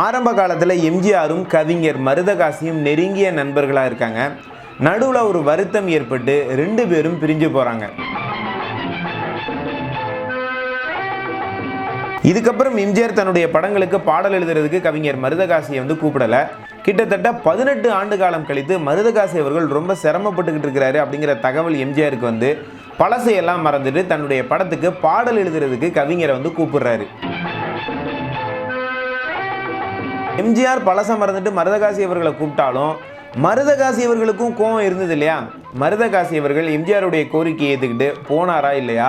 ஆரம்ப காலத்தில் எம்ஜிஆரும் கவிஞர் மருதகாசியும் நெருங்கிய நண்பர்களாக இருக்காங்க. நடுவில் ஒரு வருத்தம் ஏற்பட்டு ரெண்டு பேரும் பிரிஞ்சு போகிறாங்க இதுக்கப்புறம் எம்ஜிஆர் தன்னுடைய படங்களுக்கு பாடல் எழுதுறதுக்கு கவிஞர் மருதகாசியை வந்து கூப்பிடல. கிட்டத்தட்ட பதினெட்டு ஆண்டு காலம் கழித்து மருதகாசி அவர்கள் ரொம்ப சிரமப்பட்டுக்கிட்டு இருக்கிறாரு அப்படிங்கிற தகவல் எம்ஜிஆருக்கு வந்து பழசையெல்லாம் மறந்துட்டு தன்னுடைய படத்துக்கு பாடல் எழுதுறதுக்கு கவிஞரை வந்து கூப்பிடுறாரு. எம்ஜிஆர் பழச மறந்துட்டு மருதகாசி அவர்களை கூப்பிட்டாலும் மருதகாசி அவர்களுக்கும் கோபம் இருந்தது இல்லையா? மருதகாசி அவர்கள் எம்ஜிஆருடைய கோரிக்கையை ஏற்றுக்கிட்டு போனாரா இல்லையா?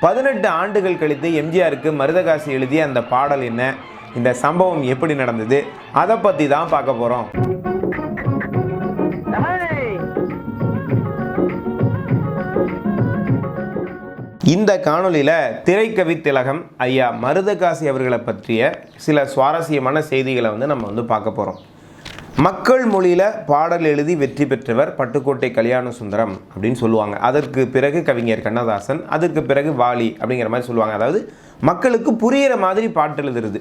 பதினெட்டு ஆண்டுகள் கழித்து எம்ஜிஆருக்கு மருதகாசி எழுதிய அந்த பாடல் என்ன? இந்த சம்பவம் எப்படி நடந்தது? அதை பற்றி தான் பார்க்க போகிறோம் இந்த காணொலியில் திரைக்கவி திலகம் ஐயா மருதகாசி அவர்களை பற்றிய சில சுவாரஸ்யமான செய்திகளை வந்து நம்ம வந்து பார்க்க போகிறோம் மக்கள் மொழியில் பாடல் எழுதி வெற்றி பெற்றவர் பட்டுக்கோட்டை கல்யாண சுந்தரம் அப்படின்னு சொல்லுவாங்க. அதற்கு பிறகு கவிஞர் கண்ணதாசன் அதற்கு பிறகு வாலி அப்படிங்கிற மாதிரி சொல்லுவாங்க. அதாவது மக்களுக்கு புரிகிற மாதிரி பாட்டு எழுதுறது.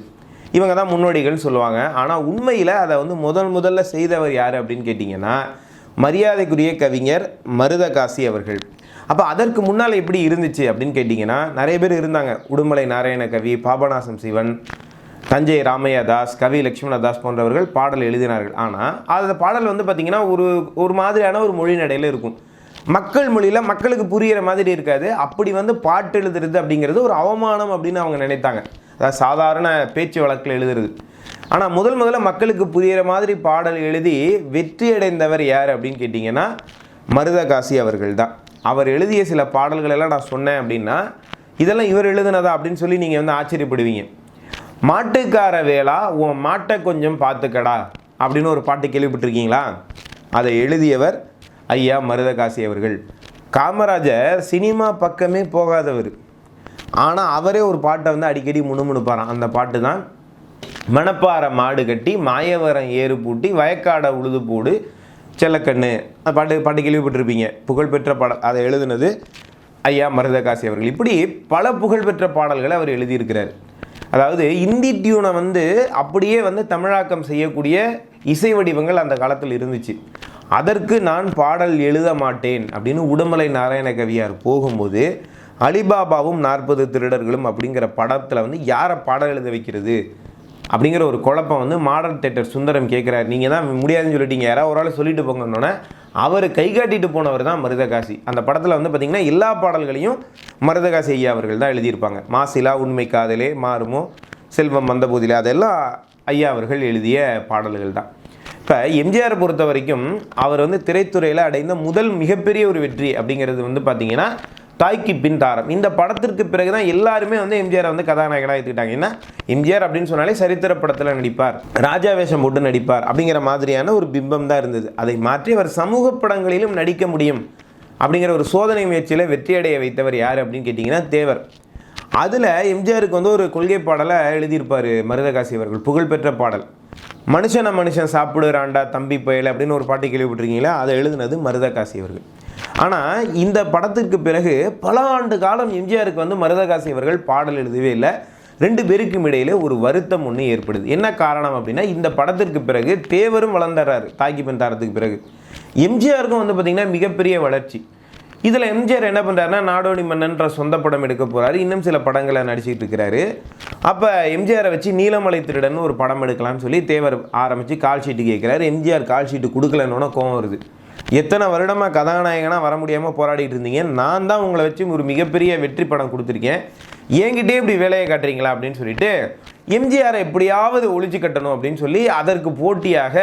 இவங்க தான் முன்னோடிகள்னு சொல்லுவாங்க. ஆனால் உண்மையில் அதை வந்து முதல் முதல்ல செய்தவர் யார் அப்படின்னு கேட்டிங்கன்னா மரியாதைக்குரிய கவிஞர் மருதகாசி அவர்கள். அப்போ அதற்கு முன்னால் எப்படி இருந்துச்சு அப்படின்னு கேட்டிங்கன்னா நிறைய பேர் இருந்தாங்க. உடுமலை நாராயண கவி பாபநாசம் சிவன் தஞ்சை ராமையா தாஸ் கவி லட்சுமணதாஸ் போன்றவர்கள் பாடல் எழுதினார்கள். ஆனால் அந்த பாடல் வந்து பார்த்திங்கன்னா ஒரு ஒரு மாதிரியான ஒரு மொழி நடையில் இருக்கும். மக்கள் மொழியில் மக்களுக்கு புரிகிற மாதிரி இருக்காது. அப்படி வந்து பாட்டு எழுதுறது அப்படிங்கிறது ஒரு அவமானம் அப்படின்னு அவங்க நினைத்தாங்க. அதாவது சாதாரண பேச்சு வழக்கில் எழுதுறது. ஆனால் முதல் முதல்ல மக்களுக்கு புரிகிற மாதிரி பாடல் எழுதி வெற்றி அடைந்தவர் யார் அப்படின்னு கேட்டிங்கன்னா மருதகாசி அவர்கள் தான். அவர் எழுதிய சில பாடல்கள் எல்லாம் நான் சொன்னேன் அப்படின்னா இதெல்லாம் இவர் எழுதுனதா அப்படின்னு சொல்லி நீங்கள் வந்து ஆச்சரியப்படுவீங்க. மாட்டுக்கார வேளா உன் மாட்டை கொஞ்சம் பார்த்துக்கடா அப்படின்னு ஒரு பாட்டு கேள்விப்பட்டிருக்கீங்களா? அதை எழுதியவர் ஐயா மருதகாசி அவர்கள். காமராஜர் சினிமா பக்கமே போகாதவர். ஆனால் அவரே ஒரு பாட்டை வந்து அடிக்கடி முணுமுணுப்பாராம். அந்த பாட்டு தான் மணப்பாறை மாடு கட்டி மாயவரம் ஏறு பூட்டி வயக்காடை உழுது போடு செல்லக்கண்ணு. அந்த பாட்டு பாட்டு கேள்விப்பட்டிருப்பீங்க. புகழ்பெற்ற பாடல் அதை எழுதுனது ஐயா மருதகாசி அவர்கள். இப்படி பல புகழ்பெற்ற பாடல்களை அவர் எழுதியிருக்கிறார். அதாவது இந்தி டியூனை வந்து அப்படியே வந்து தமிழாக்கம் செய்யக்கூடிய இசை வடிவங்கள் அந்த காலத்தில் இருந்துச்சு. அதற்கு நான் பாடல் எழுத மாட்டேன் அப்படின்னு உடுமலை நாராயண கவியார் போகும்போது அலிபாபாவும் நாற்பது திருடர்களும் அப்படிங்கிற படத்தில் வந்து யாரை பாடல் எழுத வைக்கிறது? அப்படிங்கிற ஒரு குழப்பம் வந்து மாடர்ன் தேட்டர் சுந்தரம் கேட்குறாரு நீங்கள் தான் முடியாதுன்னு சொல்லிட்டீங்க. யாராவது ஒரு ஆள் சொல்லிட்டு போங்கன்னொன்னே அவர் கை காட்டிட்டு போனவர் தான் மருதகாசி. அந்த படத்தில் வந்து பார்த்திங்கன்னா எல்லா பாடல்களையும் மருதகாசி ஐயா அவர்கள் தான் எழுதியிருப்பாங்க. மாசிலா உண்மை காதலே மாறுமோ செல்வம் வந்த போதிலே அதெல்லாம் ஐயா அவர்கள் எழுதிய பாடல்கள் தான். இப்போ எம்ஜிஆரை பொறுத்த வரைக்கும் அவர் வந்து திரைத்துறையில் அடைந்த முதல் மிகப்பெரிய ஒரு வெற்றி அப்படிங்கிறது வந்து பார்த்திங்கன்னா தாய்க்கு பின் தாரம். இந்த படத்திற்கு பிறகு தான் எல்லாருமே வந்து எம்ஜிஆர் வந்து கதாநாயகனாக எடுத்துக்கிட்டாங்க ஏன்னா எம்ஜிஆர் அப்படின்னு சொன்னாலே சரித்திர படத்தில் நடிப்பார். ராஜா வேஷம் போட்டு நடிப்பார் அப்படிங்கிற மாதிரியான ஒரு பிம்பம் தான் இருந்தது. அதை மாற்றி அவர் சமூக படங்களிலும் நடிக்க முடியும் அப்படிங்கிற ஒரு சோதனை முயற்சியில் வெற்றியடைய வைத்தவர் யார் அப்படின்னு கேட்டிங்கன்னா தேவர். அதில் எம்ஜிஆருக்கு வந்து ஒரு கொள்கை பாடலை எழுதியிருப்பார் மருதகாசி அவர்கள் புகழ்பெற்ற பாடல். மனுஷனை மனுஷன் சாப்பிடுறாண்டா தம்பி பயல் அப்படின்னு ஒரு பாட்டு கேள்விப்பட்டிருக்கீங்களா? அதை எழுதுனது மருதகாசி அவர்கள். ஆனால் இந்த படத்திற்கு பிறகு பல ஆண்டு காலம் எம்ஜிஆருக்கு வந்து மருதகாசி அவர்கள் பாடல் எழுதவே இல்லை. ரெண்டு பேருக்கும் இடையில ஒரு வருத்தம் ஒன்று ஏற்படுது. என்ன காரணம் அப்படின்னா இந்த படத்திற்கு பிறகு தேவரும் வளர்ந்துறாரு தாக்கி பெண் தாரத்துக்கு பிறகு. எம்ஜிஆருக்கும் வந்து பார்த்திங்கன்னா மிகப்பெரிய வளர்ச்சி. இதில் எம்ஜிஆர் என்ன பண்ணுறாருன்னா நாடோடி மன்னன்ற சொந்த படம் எடுக்க போகிறாரு இன்னும் சில படங்களை நடிச்சிட்டு இருக்கிறாரு. அப்போ எம்ஜிஆரை வச்சு நீலமலை திருடன்னு ஒரு படம் எடுக்கலாம்னு சொல்லி தேவர் ஆரம்பித்து கால் ஷீட்டு கேட்குறாரு எம்ஜிஆர் கால் ஷீட்டு கொடுக்கலன்னு கோவம் வருது. எத்தனை வருடமாக கதாநாயகனாக வர முடியாமல் போராடிட்டு இருந்தீங்க? நான் தான் உங்களை வச்சு ஒரு மிகப்பெரிய வெற்றி படம் கொடுத்துருக்கேன். என்கிட்டே இப்படி வேலையை காட்டுறீங்களா அப்படின்னு சொல்லிட்டு எம்ஜிஆரை எப்படியாவது ஒழிச்சு கட்டணும் அப்படின்னு சொல்லி அதற்கு போட்டியாக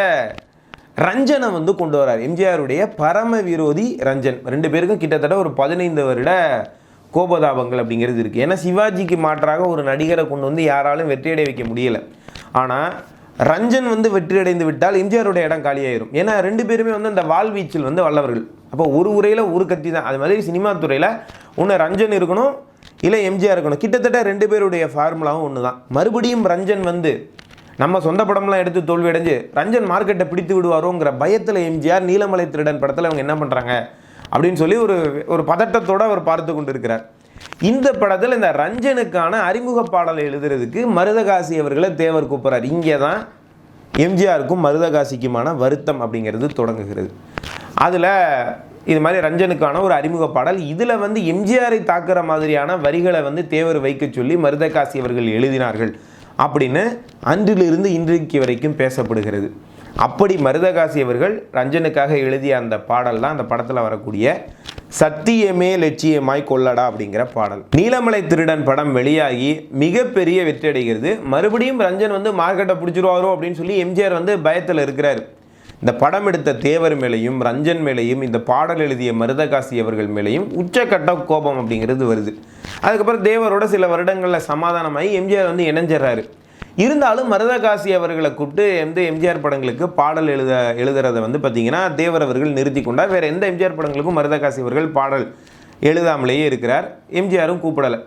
ரஞ்சனை வந்து கொண்டு வரார். எம்ஜிஆருடைய பரம விரோதி ரஞ்சன். ரெண்டு பேருக்கும் கிட்டத்தட்ட ஒரு பதினைந்து வருட கோபதாபங்கள் அப்படிங்கிறது இருக்குது ஏன்னா சிவாஜிக்கு மாற்றாக ஒரு நடிகரை கொண்டு வந்து யாராலும் வெற்றியடை வைக்க முடியலை. ஆனால் ரஞ்சன் வந்து வெற்றி அடைந்து விட்டால் எம்ஜிஆருடைய இடம் காலியாயிரும். ஏன்னா ரெண்டு பேருமே வந்து அந்த வாழ்வீச்சில் வந்து வல்லவர்கள். அப்போ ஒரு உரையில் ஒரு கத்தி தான். அது மாதிரி சினிமா துறையில் ஒன்று ரஞ்சன் இருக்கணும் இல்லை எம்ஜிஆர் இருக்கணும். கிட்டத்தட்ட ரெண்டு பேருடைய ஃபார்முலாவும் ஒன்று தான் மறுபடியும் ரஞ்சன் வந்து நம்ம சொந்த படம்லாம் எடுத்து தோல்வி அடைஞ்சு ரஞ்சன் மார்க்கெட்டை பிடித்து விடுவாரோங்கிற பயத்தில் எம்ஜிஆர் நீலமலை திருடன் படத்தில் அவங்க என்ன பண்ணுறாங்க அப்படின்னு சொல்லி ஒரு ஒரு பதட்டத்தோடு அவர் பார்த்து கொண்டு இருக்கிறார் இந்த படத்தில் இந்த ரஞ்சனுக்கான அறிமுக பாடலை எழுதுறதுக்கு மருதகாசி அவர்களை தேவர் கூப்பிட்றார். இங்கே தான் எம்ஜிஆருக்கும் மருதகாசிக்குமான வருத்தம் அப்படிங்கிறது தொடங்குகிறது. அதில் இது மாதிரி ரஞ்சனுக்கான ஒரு அறிமுக பாடல். இதில் வந்து எம்ஜிஆரை தாக்குற மாதிரியான வரிகளை வந்து தேவர் வைக்க சொல்லி மருதகாசி அவர்கள் எழுதினார்கள் அப்படின்னு அன்றிலிருந்து இன்றைக்கு வரைக்கும் பேசப்படுகிறது. அப்படி மருதகாசி அவர்கள் ரஞ்சனுக்காக எழுதிய அந்த பாடல் தான் அந்த படத்தில் வரக்கூடிய சத்தியமே லட்சியமாய் கொள்ளடா அப்படிங்கிற பாடல். நீலமலை திருடன் படம் வெளியாகி மிகப்பெரிய வெற்றி அடைகிறது. மறுபடியும் ரஞ்சன் வந்து மார்க்கெட்டை பிடிச்சிருவாரோ அப்படின்னு சொல்லி எம்ஜிஆர் வந்து பயத்தில் இருக்கிறார். இந்த படம் எடுத்த தேவர் மேலேயும் ரஞ்சன் மேலேயும் இந்த பாடல் எழுதிய மருதகாசி அவர்கள் மேலேயும் உச்சக்கட்ட கோபம் அப்படிங்கிறது வருது. அதுக்கப்புறம் தேவரோட சில வருடங்களில் சமாதானமாகி எம்ஜிஆர் வந்து இணைஞ்சிடறாரு. இருந்தாலும் மருதகாசி அவர்களை கூப்பிட்டு எந்த எம்ஜிஆர் படங்களுக்கு பாடல் எழுத எழுதுறதை வந்து பார்த்தீங்கன்னா தேவர் அவர்கள் நிறுத்தி கொண்டார். வேறு எந்த எம்ஜிஆர் படங்களுக்கும் மருதகாசி அவர்கள் பாடல் எழுதாமலேயே இருக்கிறார். எம்ஜிஆரும் கூப்பிடலை.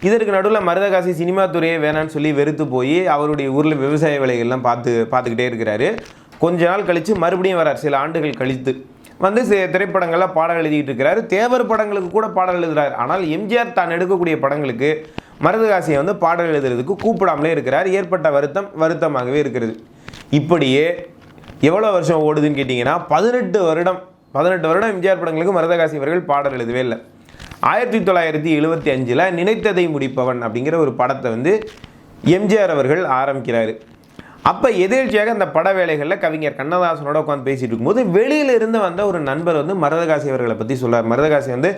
இதற்கு நடுவில் மருதகாசி சினிமா துறையே வேணான்னு சொல்லி வெறுத்து போய் அவருடைய ஊரில் விவசாய வேலைகள்லாம் பார்த்து பார்த்துக்கிட்டே இருக்கிறாரு. கொஞ்ச நாள் கழித்து மறுபடியும் வரார். சில ஆண்டுகள் கழித்து வந்து சி- திரைப்படங்கள்ல பாடல் எழுதிக்கிட்டு இருக்கிறாரு. தேவர் படங்களுக்கு கூட பாடல் எழுதுகிறார் ஆனால் எம்ஜிஆர் தான் எடுக்கக்கூடிய படங்களுக்கு மருதகாசியை வந்து பாடல் எழுதுறதுக்கு கூப்பிடாமலே இருக்கிறார். ஏற்பட்ட வருத்தம் வருத்தமாகவே இருக்கிறது. இப்படியே எவ்வளோ வருஷம் ஓடுதுன்னு கேட்டிங்கன்னா பதினெட்டு வருடம் பதினெட்டு வருடம் எம்ஜிஆர் படங்களுக்கு மருதகாசி அவர்கள் பாடல் எழுதவே இல்லை. ஆயிரத்தி தொள்ளாயிரத்தி எழுபத்தி அஞ்சில் நினைத்ததை முடிப்பவன் அப்படிங்கிற ஒரு படத்தை வந்து எம்ஜிஆர் அவர்கள் ஆரம்பிக்கிறார். அப்போ எதிர்ச்சியாக அந்த பட வேலைகளில் கவிஞர் கண்ணதாசனோட உட்காந்து பேசிட்டு இருக்கும்போது வெளியிலிருந்து வந்த ஒரு நண்பர் வந்து மருதகாசி அவர்களை பற்றி சொல்கிறார் மருதகாசி வந்து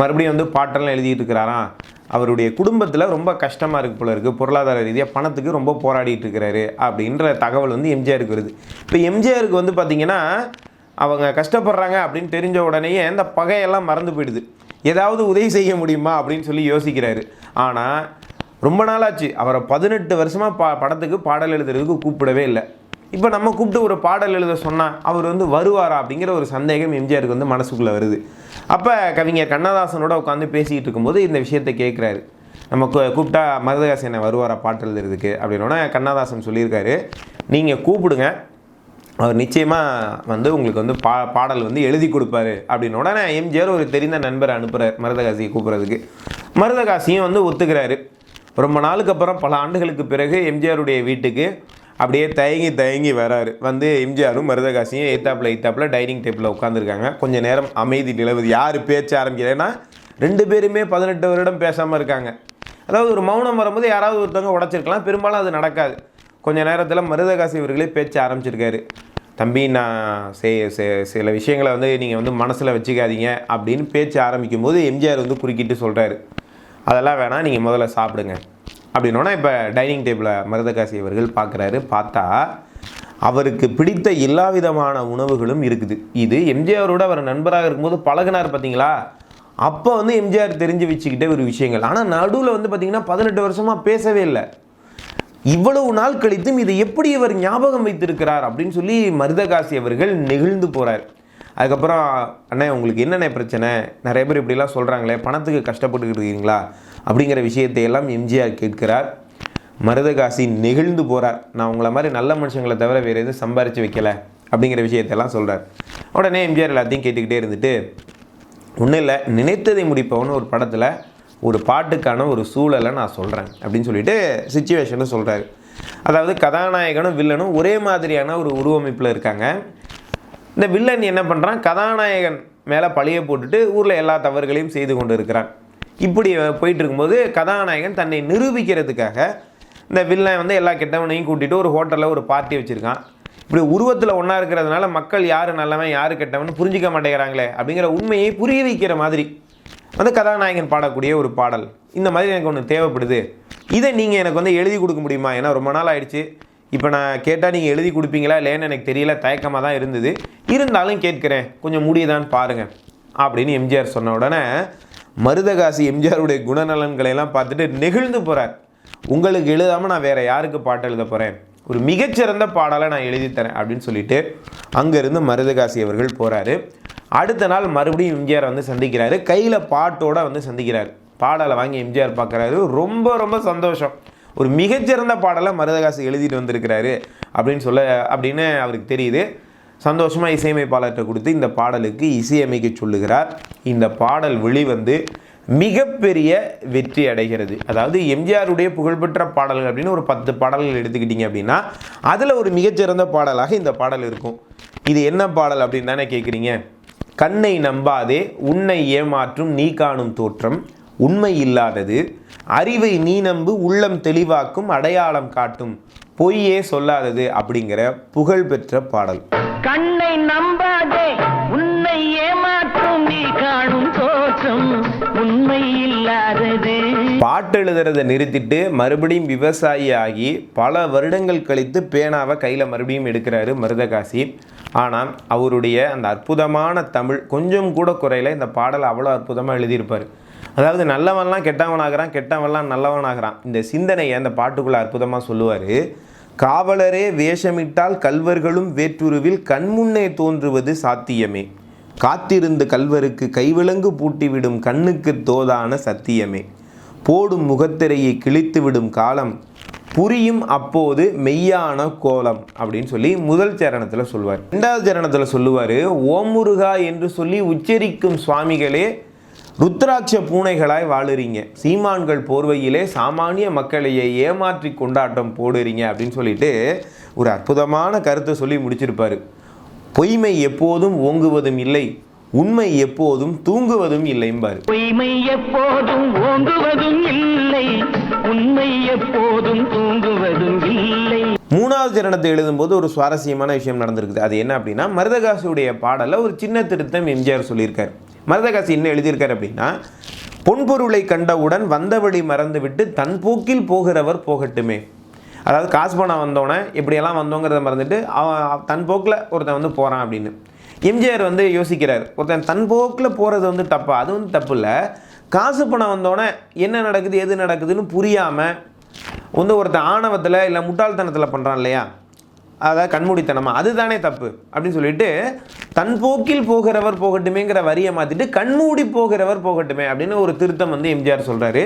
மறுபடியும் வந்து பாட்டெல்லாம் எழுதிட்டு இருக்கிறாராம். அவருடைய குடும்பத்தில் ரொம்ப கஷ்டமாக இருக்கு போல இருக்குது பொருளாதார ரீதியாக பணத்துக்கு ரொம்ப போராடிட்டு இருக்கிறாரு அப்படின்ற தகவல் வந்து எம்ஜிஆருக்கு வருது. இப்போ எம்ஜிஆருக்கு வந்து பார்த்தீங்கன்னா அவங்க கஷ்டப்படுறாங்க அப்படின்னு தெரிஞ்ச உடனேயே இந்த பகையெல்லாம் மறந்து போயிடுது. ஏதாவது உதவி செய்ய முடியுமா அப்படின்னு சொல்லி யோசிக்கிறாரு. ஆனால் ரொம்ப நாளாச்சு. அவரை பதினெட்டு வருஷமாக பா படத்துக்கு பாடல் எழுதுறதுக்கு கூப்பிடவே இல்லை. இப்போ நம்ம கூப்பிட்டு ஒரு பாடல் எழுத சொன்னால் அவர் வந்து வருவாரா அப்படிங்கிற ஒரு சந்தேகம் எம்ஜிஆருக்கு வந்து மனசுக்குள்ளே வருது. அப்போ கவிஞர் கண்ணதாசனோட உட்காந்து பேசிக்கிட்டு இருக்கும்போது இந்த விஷயத்தை கேட்குறாரு நம்ம கூப்பிட்டா மருதகாசனை வருவாரா பாட்டு எழுதுறதுக்கு அப்படின்னோடனே கண்ணதாசன் சொல்லியிருக்காரு. நீங்கள் கூப்பிடுங்க. அவர் நிச்சயமாக வந்து உங்களுக்கு வந்து பா பாடல் வந்து எழுதி கொடுப்பாரு அப்படின்னு உடனே எம்ஜிஆர் ஒரு தெரிந்த நண்பரை அனுப்புகிறார் மருதகாசியை கூப்பிட்றதுக்கு. மருதகாசியும் வந்து ஒத்துக்கிறாரு. ரொம்ப நாளுக்கு அப்புறம் பல ஆண்டுகளுக்கு பிறகு எம்ஜிஆருடைய வீட்டுக்கு அப்படியே தயங்கி தயங்கி வராரு. வந்து எம்ஜிஆரும் மருதகாசியும் எய்த்தாப்பில் எய்த்தாப்பில் டைனிங் டேபிளில் உட்காந்துருக்காங்க கொஞ்ச நேரம் அமைதி நிலவுது. யார் பேச்ச ஆரம்பிக்கிறேன்னா ரெண்டு பேருமே பதினெட்டு வருடம் பேசாமல் இருக்காங்க. அதாவது ஒரு மௌனம் வரும்போது யாராவது ஒருத்தவங்க உடச்சிருக்கலாம். பெரும்பாலும் அது நடக்காது. கொஞ்ச நேரத்தில் மருதகாசி இவர்களே பேச்ச ஆரம்பிச்சிருக்காரு. தம்பி நான் சில விஷயங்களை வந்து நீங்கள் வந்து மனசில் வச்சுக்காதீங்க அப்படின்னு பேச்சு ஆரம்பிக்கும் போது எம்ஜிஆர் வந்து குறுக்கிட்டு சொல்கிறாரு அதெல்லாம் வேணாம் நீங்கள் முதல்ல சாப்பிடுங்க. அப்படின்னோன்னா இப்போ டைனிங் டேபிளில் மருதகாசி அவர்கள் பார்க்குறாரு பார்த்தா அவருக்கு பிடித்த எல்லா விதமான உணவுகளும் இருக்குது. இது எம்ஜிஆரோட அவர் நண்பராக இருக்கும்போது பழகுனார் பார்த்தீங்களா அப்போ வந்து எம்ஜிஆர் தெரிஞ்சு வச்சுக்கிட்டே ஒரு விஷயங்கள். ஆனால் நடுவில் வந்து பார்த்தீங்கன்னா பதினெட்டு வருஷமாக பேசவே இல்லை. இவ்வளவு நாள் கழித்தும் இதை எப்படி இவர் ஞாபகம் வைத்திருக்கிறார் அப்படின்னு சொல்லி மருதகாசி அவர்கள் நெகிழ்ந்து போகிறார் அதுக்கப்புறம் அண்ணே உங்களுக்கு என்னென்ன பிரச்சனை? நிறைய பேர் இப்படிலாம் சொல்கிறாங்களே பணத்துக்கு கஷ்டப்பட்டுக்கிட்டு இருக்கீங்களா? அப்படிங்கிற விஷயத்தை எல்லாம் எம்ஜிஆர் கேட்கிறார். மருதகாசி நெகிழ்ந்து போகிறார் நான் உங்களை மாதிரி நல்ல மனுஷங்களை தவிர வேறு எதுவும் சம்பாரித்து வைக்கலை அப்படிங்கிற விஷயத்தெல்லாம் சொல்கிறார் உடனே எம்ஜிஆர் எல்லாத்தையும் கேட்டுக்கிட்டே இருந்துட்டு ஒன்றும் இல்லை நினைத்ததை முடிப்பவன் ஒரு படத்தில் ஒரு பாட்டுக்கான ஒரு சூழலை நான் சொல்கிறேன் அப்படின்னு சொல்லிட்டு சுச்சுவேஷனை சொல்கிறாரு அதாவது கதாநாயகனும் வில்லனும் ஒரே மாதிரியான ஒரு உருவமைப்பில் இருக்காங்க. இந்த வில்லன் என்ன பண்ணுறான் கதாநாயகன் மேலே பழிய போட்டுட்டு ஊரில் எல்லா தவறுகளையும் செய்து கொண்டு இருக்கிறான் இப்படி போயிட்டு இருக்கும்போது கதாநாயகன் தன்னை நிரூபிக்கிறதுக்காக இந்த வில்லன் வந்து எல்லா கெட்டவனையும் கூட்டிட்டு ஒரு ஹோட்டலில் ஒரு பார்ட்டி வச்சுருக்கான். இப்படி உருவத்தில் ஒன்றா இருக்கிறதுனால மக்கள் யார் நல்லவன் யார் கெட்டவன் புரிஞ்சிக்க மாட்டேங்கிறாங்களே அப்படிங்கிற உண்மையை புரிய வைக்கிற மாதிரி வந்து கதாநாயகன் பாடக்கூடிய ஒரு பாடல். இந்த மாதிரி எனக்கு ஒன்று தேவைப்படுது. இதை நீங்கள் எனக்கு வந்து எழுதி கொடுக்க முடியுமா? ஏன்னா ரொம்ப நாள் ஆயிடுச்சு. இப்போ நான் கேட்டால் நீங்கள் எழுதி கொடுப்பீங்களா இல்லைன்னு எனக்கு தெரியல. தயக்கமாக தான் இருந்தது. இருந்தாலும் கேட்குறேன். கொஞ்சம் முடியுதான்னு பாருங்கள் அப்படின்னு எம்ஜிஆர் சொன்ன உடனே மருதகாசி எம்ஜிஆருடைய குணநலன்களை எல்லாம் பார்த்துட்டு நெகிழ்ந்து போகிறார் உங்களுக்கு எழுதாமல் நான் வேறு யாருக்கு பாட்டு எழுத போகிறேன் ஒரு மிகச்சிறந்த பாடலை நான் எழுதி தரேன் அப்படின்னு சொல்லிட்டு அங்கேருந்து மருதகாசி அவர்கள் போகிறாரு அடுத்த நாள் மறுபடியும் எம்ஜிஆர் வந்து சந்திக்கிறாரு. கையில் பாட்டோடு வந்து சந்திக்கிறாரு. பாடலை வாங்கி எம்ஜிஆர் பார்க்குறாரு. ரொம்ப ரொம்ப சந்தோஷம். ஒரு மிகச்சிறந்த பாடலை மருதகாசி எழுதிட்டு வந்திருக்கிறாரு அப்படின்னு சொல்ல அப்படின்னு அவருக்கு தெரியுது. சந்தோஷமாக இசையமைப்பாளர்கிட்ட கொடுத்து இந்த பாடலுக்கு இசையமைக்க சொல்லுகிறார். இந்த பாடல் வெளிவந்து மிகப்பெரிய வெற்றி அடைகிறது. அதாவது எம்ஜிஆருடைய புகழ்பெற்ற பாடல்கள் அப்படின்னு ஒரு பத்து பாடல்கள் எடுத்துக்கிட்டீங்க அப்படின்னா அதில் ஒரு மிகச்சிறந்த பாடலாக இந்த பாடல் இருக்கும். இது என்ன பாடல் அப்படின்னு தானே கேட்குறீங்க கண்ணை நம்பாதே உன்னை ஏமாற்றும் நீ காணும் தோற்றம். உண்மை இல்லாதது அறிவை நீ நம்பு உள்ளம் தெளிவாக்கும் அடையாளம் காட்டும் பொய்யே சொல்லாதது அப்படிங்கிற புகழ்பெற்ற பாடல். பாட்டு எழுதுறதை நிறுத்திட்டு மறுபடியும் விவசாயி ஆகி பல வருடங்கள் கழித்து பேனாவை கையில் மறுபடியும் எடுக்கிறாரு மருதகாசி. ஆனால் அவருடைய அந்த அற்புதமான தமிழ் கொஞ்சம் கூட குறையில இந்த பாடலை அவ்வளோ அற்புதமாக எழுதியிருப்பார். அதாவது நல்லவன்லாம் கெட்டவனாகிறான் கெட்டவன்லாம் நல்லவனாகிறான். இந்த சிந்தனையை அந்த பாட்டுக்குள்ளே அற்புதமாக சொல்லுவார். காவலரே வேஷமிட்டால் கல்வர்களும் வேற்றுருவில் கண்முன்னே தோன்றுவது சாத்தியமே. காத்திருந்து கல்வருக்கு கைவிலங்கு பூட்டிவிடும் கண்ணுக்கு தோதான சத்தியமே. போடும் முகத்திரையை கிழித்துவிடும் காலம் புரியும் அப்போது மெய்யான கோலம் அப்படின்னு சொல்லி முதல் சரணத்தில் சொல்லுவார் ரெண்டாவது சரணத்தில் சொல்லுவார் ஓமுருகா என்று சொல்லி உச்சரிக்கும் சுவாமிகளே ருத்ராட்ச பூனைகளாய் வாழுறீங்க. சீமான்கள் போர்வையிலே சாமானிய மக்களையே ஏமாற்றி கொண்டாட்டம் போடுறீங்க அப்படின்னு சொல்லிட்டு ஒரு அற்புதமான கருத்தை சொல்லி முடிச்சிருப்பார். பொய்மை எப்போதும் ஓங்குவதும் இல்லை. உண்மை எப்போதும் தூங்குவதும் இல்லைம்பாரு. பொய்மை எப்போதும் ஓங்குவதும் இல்லை. உண்மை எப்போதும் தூங்குவதும் இல்லை. மூணாவது சரணத்தை எழுதும்போது ஒரு சுவாரஸ்யமான விஷயம் நடந்திருக்குது. அது என்ன அப்படின்னா மருதகாசியுடைய பாடலில் ஒரு சின்ன திருத்தம் எம்ஜிஆர் சொல்லியிருக்காரு. மருதகாசி என்ன எழுதியிருக்காரு அப்படின்னா பொன்பொருளை கண்டவுடன் வந்தவழி மறந்துவிட்டு தன் போக்கில் போகிறவர் போகட்டுமே. அதாவது காசு பணம் வந்தோடனே இப்படியெல்லாம் வந்தோங்கிறத மறந்துட்டு அவன் தன் போக்கில் ஒருத்தன் வந்து போகிறான் அப்படின்னு. எம்ஜிஆர் வந்து யோசிக்கிறார். ஒருத்தன் தன் போக்கில் போகிறது வந்து தப்பா? அது வந்து தப்பு இல்லை காசு பணம் வந்தோடனே என்ன நடக்குது எது நடக்குதுன்னு புரியாமல் வந்து ஒருத்தன் ஆணவத்தில் இல்லை முட்டாள்தனத்தில் பண்ணுறான் இல்லையா? அதாவது கண்மூடித்தனமாக அதுதானே தப்பு அப்படின்னு சொல்லிட்டு தன் போக்கில் போகிறவர் போகட்டுமேங்கிற வரியை மாற்றிட்டு கண்மூடி போகிறவர் போகட்டுமே அப்படின்னு ஒரு திருத்தம் வந்து எம்ஜிஆர் சொல்கிறாரு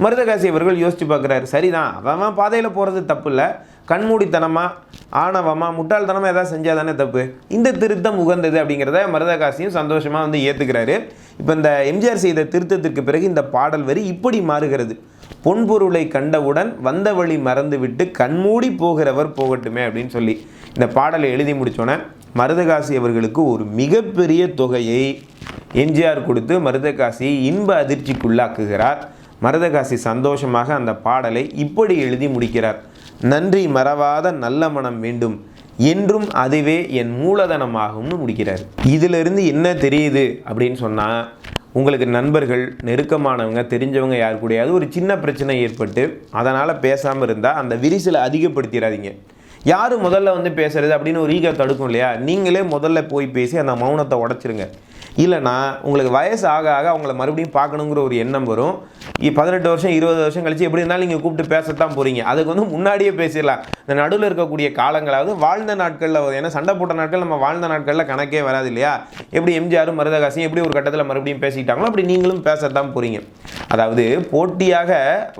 மருதகாசி அவர்கள் யோசித்து பார்க்குறாரு சரிதான் அவன் பாதையில் போகிறது தப்பு இல்லை கண்மூடித்தனமாக ஆணவமாக முட்டாள்தனமாக எதாவது செஞ்சால் தானே தப்பு? இந்த திருத்தம் உகந்தது அப்படிங்கிறத மருதகாசியும் சந்தோஷமாக வந்து ஏற்றுக்கிறாரு இப்போ இந்த எம்ஜிஆர் செய்த திருத்தத்திற்கு பிறகு இந்த பாடல் வரி இப்படி மாறுகிறது. பொன்பொருளை கண்டவுடன் வந்த வழி மறந்துவிட்டு கண்மூடி போகிறவர் போகட்டுமே அப்படின்னு சொல்லி இந்த பாடலை எழுதி முடித்தோன்னே மருதகாசி அவர்களுக்கு ஒரு மிகப்பெரிய தொகையை எம்ஜிஆர் கொடுத்து மருதகாசி இன்ப அதிர்ச்சிக்குள்ளாக்குகிறார். மருதகாசி சந்தோஷமாக அந்த பாடலை இப்படி எழுதி முடிக்கிறார். நன்றி மறவாத நல்ல மனம் வேண்டும். என்றும் அதுவே என் மூலதனமாகும்னு முடிக்கிறார். இதிலிருந்து என்ன தெரியுது அப்படின்னு சொன்னால் உங்களுக்கு நண்பர்கள் நெருக்கமானவங்க தெரிஞ்சவங்க யார் கூடயாவது ஒரு சின்ன பிரச்சனை ஏற்பட்டு அதனால் பேசாமல் இருந்தால் அந்த விரிசலை அதிகப்படுத்திடாதீங்க. யார் முதல்ல வந்து பேசுறது அப்படின்னு ஒரு ஈகோ தடுக்கும் இல்லையா? நீங்களே முதல்ல போய் பேசி அந்த மௌனத்தை உடச்சிருங்க. இல்லைனா உங்களுக்கு வயசு ஆக ஆக அவங்கள மறுபடியும் பார்க்கணுங்கிற ஒரு எண்ணம் வரும். பதினெட்டு வருஷம் இருபது வருஷம் கழிச்சு எப்படி இருந்தாலும் நீங்கள் கூப்பிட்டு பேசத்தான் போகிறீங்க அதுக்கு வந்து முன்னாடியே பேசிடலாம். இந்த நடுவில் இருக்கக்கூடிய காலங்களாவது வாழ்ந்த நாட்களில் ஏன்னா சண்டை போட்ட நாட்கள் நம்ம வாழ்ந்த நாட்களில் கணக்கே வராது இல்லையா? எப்படி எம்ஜிஆரும் மருதகாசியும் எப்படி ஒரு கட்டத்தில் மறுபடியும் பேசிக்கிட்டாங்களோ அப்படி நீங்களும் பேசத்தான் போகிறீங்க அதாவது போட்டியாக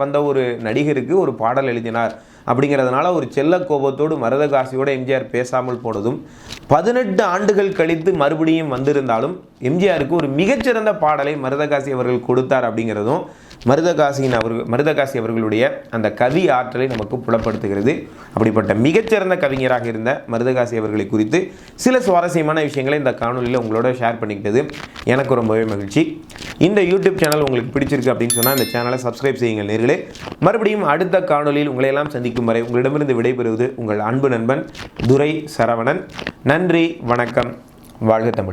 வந்த ஒரு நடிகருக்கு ஒரு பாடல் எழுதினார். அப்படிங்கிறதுனால ஒரு செல்ல கோபத்தோடு மருதகாசியோட எம்ஜிஆர் பேசாமல் போனதும் பதினெட்டு ஆண்டுகள் கழித்து மறுபடியும் வந்திருந்தாலும் எம்ஜிஆருக்கு ஒரு மிகச்சிறந்த பாடலை மருதகாசி அவர்கள் கொடுத்தார் அப்படிங்கிறதும் மருதகாசியின் அவர்கள் மருதகாசி அவர்களுடைய அந்த கவி ஆற்றலை நமக்கு புலப்படுத்துகிறது. அப்படிப்பட்ட மிகச்சிறந்த கவிஞராக இருந்த மருதகாசி அவர்களை குறித்து சில சுவாரஸ்யமான விஷயங்களை இந்த காணொலியில் உங்களோட ஷேர் பண்ணிக்கிட்டது எனக்கு ரொம்பவே மகிழ்ச்சி. இந்த யூடியூப் சேனல் உங்களுக்கு பிடிச்சிருக்கு அப்படின்னு சொன்னால் இந்த சேனலை சப்ஸ்கிரைப் செய்யுங்கள் நேர்களே. மறுபடியும் அடுத்த காணொலியில் உங்களையெல்லாம் சந்திக்கும் வரை உங்களிடமிருந்து விடைபெறுவது உங்கள் அன்பு நண்பன் துரை சரவணன். நன்றி வணக்கம். வாழ்க தமிழ்.